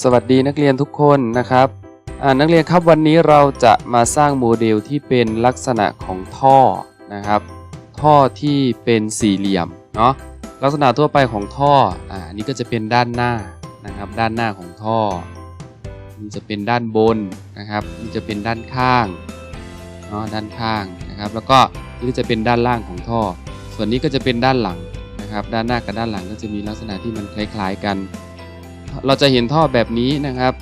สวัสดีนักเรียนทุกคนนะครับนักเรียนครับวันนี้เราจะมาสร้างโมเดลที่เป็นลักษณะของท่อนะครับ ท่อที่เป็นสี่เหลี่ยมเนาะลักษณะทั่วไปของท่ออ่าอันนี่ก็จะเป็นด้านหน้านะครับ ด้านหน้าของท่อนี่จะเป็นด้านบนนะครับนี่จะเป็นด้านข้างเนาะด้านข้างนะครับ แล้วก็นี่ก็จะเป็นด้านล่างของท่อ ส่วนนี้ก็จะเป็นด้านหลังนะครับ ด้านหน้ากับด้านหลังก็จะมีลักษณะที่มันคล้าย ๆ กัน เราจะเห็นท่อแบบนี้นะครับ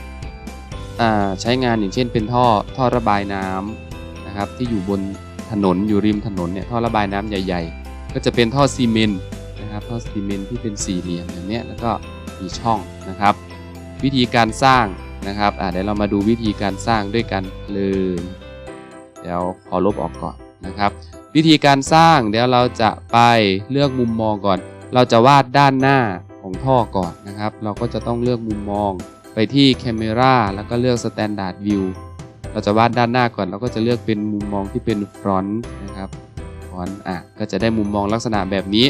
ใช้งานอย่างเช่นเป็นท่อท่อระบายน้ำนะครับ ที่อยู่บนถนนอยู่ริมถนนเนี่ยท่อระบายน้ำใหญ่ ๆ ก็จะเป็นท่อซีเมนต์นะครับท่อซีเมนต์ที่เป็นสี่เหลี่ยมอย่างเนี้ยแล้วก็มีช่องนะครับ วิธีการสร้างนะครับเดี๋ยวเรามาดูวิธีการสร้างด้วยกันเลยเดี๋ยวขอลบออกก่อนนะครับ วิธีการสร้างเดี๋ยวเราจะไปเลือกมุมมองก่อน เราจะวาดด้านหน้า ของท่อก่อนนะครับ เราก็จะต้องเลือกมุมมอง ไปที่ Camera แล้วก็เลือก Standard View เราจะวาดด้านหน้าก่อนเราก็จะเลือกเป็นมุมมองที่เป็น Front นะครับ Front อะก็จะได้มุมมองลักษณะแบบนี้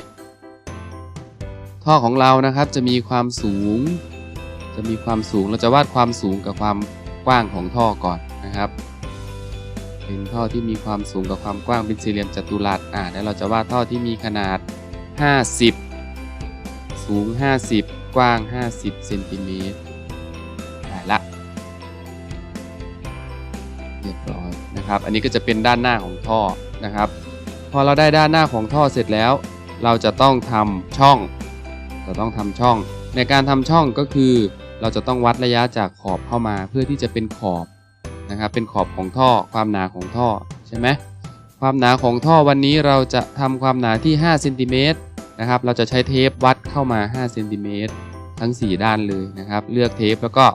ท่อของเรานะครับจะมีความสูง จะมีความสูงเราจะวาดความสูงกับความกว้างของท่อก่อนนะครับ เป็นท่อที่มีความสูงกับความกว้างเป็นสี่เหลี่ยมจัตุรัสอ่าแล้วเราจะวาดท่อที่มีขนาด 50 สูง 50 กว้าง 50 เซนติเมตรได้ละเรียบร้อยนะครับ อันนี้ก็จะเป็นด้านหน้าของท่อนะครับ พอเราได้ด้านหน้าของท่อเสร็จแล้ว เราจะต้องทำช่อง จะต้องทำช่อง ในการทำช่องก็คือเราจะต้องวัดระยะจากขอบเข้ามาเพื่อที่จะเป็นขอบนะครับ เป็นขอบของท่อ ความหนาของท่อใช่ไหมความหนาของท่อวันนี้เราจะทำความหนาที่5เซนติเมตร นะครับ เราจะใช้เทปวัดเข้ามา5เซนติเมตรทั้ง 4 ด้านเลยนะครับ เลือกเทปแล้วก็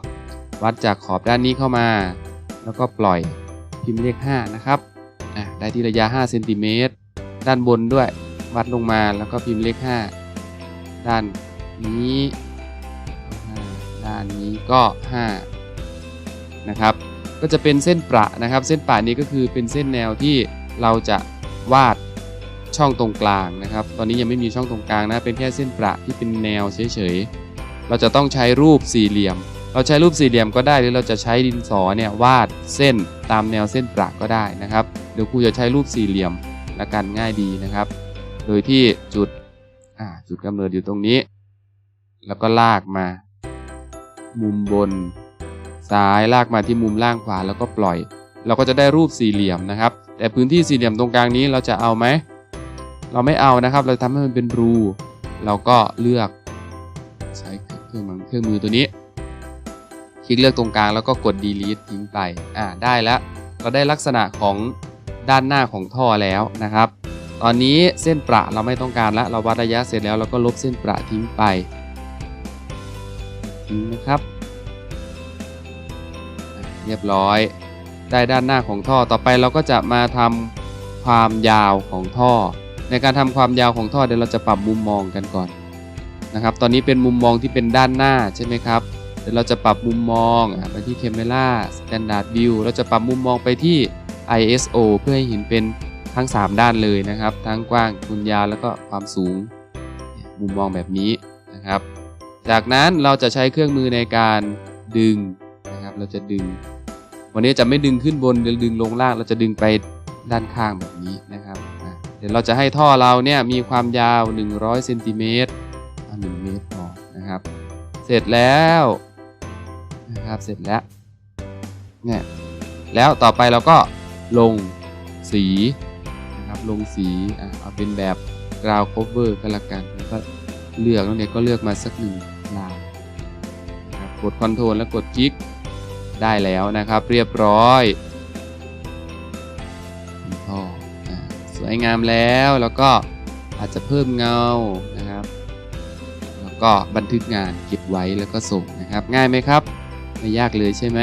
วัดจากขอบด้านนี้เข้ามา แล้วก็ปล่อยพิมพ์เลข 5 นะครับได้ที่ระยะ5เซนติเมตรด้านบนด้วยวัดลงมาแล้วก็พิมพ์เลข 5 ด้านนี้ ด้านนี้ก็ 5 นะครับ ก็จะเป็นเส้นประนะครับ เส้นประนี้ก็คือเป็นเส้นแนวที่เราจะวาด ช่องตรงกลางนะครับ ตอนนี้ยังไม่มีช่องตรงกลางนะ เป็นแค่เส้นประที่เป็นแนวเฉยๆ เราจะต้องใช้รูปสี่เหลี่ยม เราใช้รูปสี่เหลี่ยมก็ได้ หรือเราจะใช้ดินสอเนี่ยวาดเส้นตามแนวเส้นประก็ได้นะครับ เดี๋ยวครูจะใช้รูปสี่เหลี่ยมละกันง่ายดีนะครับ โดยที่จุดจุดกำเนิดอยู่ตรงนี้ แล้วก็ลากมา มุมบน ซ้ายลากมาที่มุมล่างขวาแล้วก็ปล่อย เราก็จะได้รูปสี่เหลี่ยมนะครับ แต่พื้นที่สี่เหลี่ยมตรงกลางนี้เราจะเอาไหม เราไม่เอานะครับ เราทำให้มันเป็นรูเราก็เลือกใช้เครื่องมือเครื่องมือตัวนี้ คลิกเลือกตรงกลางแล้วก็กด delete ทิ้งไปอ่าได้แล้ว เราได้ลักษณะของด้านหน้าของท่อแล้วนะครับ ตอนนี้เส้นประเราไม่ต้องการแล้วเราวัดระยะเสร็จแล้วเราก็ลบเส้นประทิ้งไปทิ้งนะครับ เรียบร้อยได้ด้านหน้าของท่อต่อไปเราก็จะมาทำความยาวของท่อ ในการทำความยาวของท่อเดี๋ยวเราจะปรับมุมมองกันก่อนนะครับ ตอนนี้เป็นมุมมองที่เป็นด้านหน้าใช่ไหมครับ เดี๋ยวเราจะปรับมุมมองไปที่ Camera Standard View เราจะปรับมุมมองไปที่ ISO เพื่อให้เห็นเป็นทั้ง 3 ด้านเลยนะครับ ทั้งกว้างคูณยาวแล้วก็ความสูง มุมมองแบบนี้นะครับ จากนั้นเราจะใช้เครื่องมือในการดึงนะครับ เราจะดึง วันนี้จะไม่ดึงขึ้นบนหรือดึงลงล่าง เราจะดึงไปด้านข้างแบบนี้นะครับ เดี๋ยวเราจะให้ท่อเราเนี่ยมีความยาว 100เซนติเมตรเอา1เมตรพอนะครับ เสร็จแล้วนะครับเสร็จแล้วเนี่ยแล้วต่อไปเราก็ลงสีนะครับลงสีอเอาเป็นแบบ ground cover ก็แล้วกันแล้วก็เลือกแล้วเนี่ยก็เลือกมาสักหนึ่งลายนะครับกด Ctrl แล้วกดคลิกได้แล้วนะครับ เรียบร้อย วยงามแล้ว แล้วก็อาจจะเพิ่มเงานะครับ แล้วก็บันทึกงานเก็บไว้แล้วก็ส่งนะครับ ง่ายไหมครับ ไม่ยากเลยใช่ไหม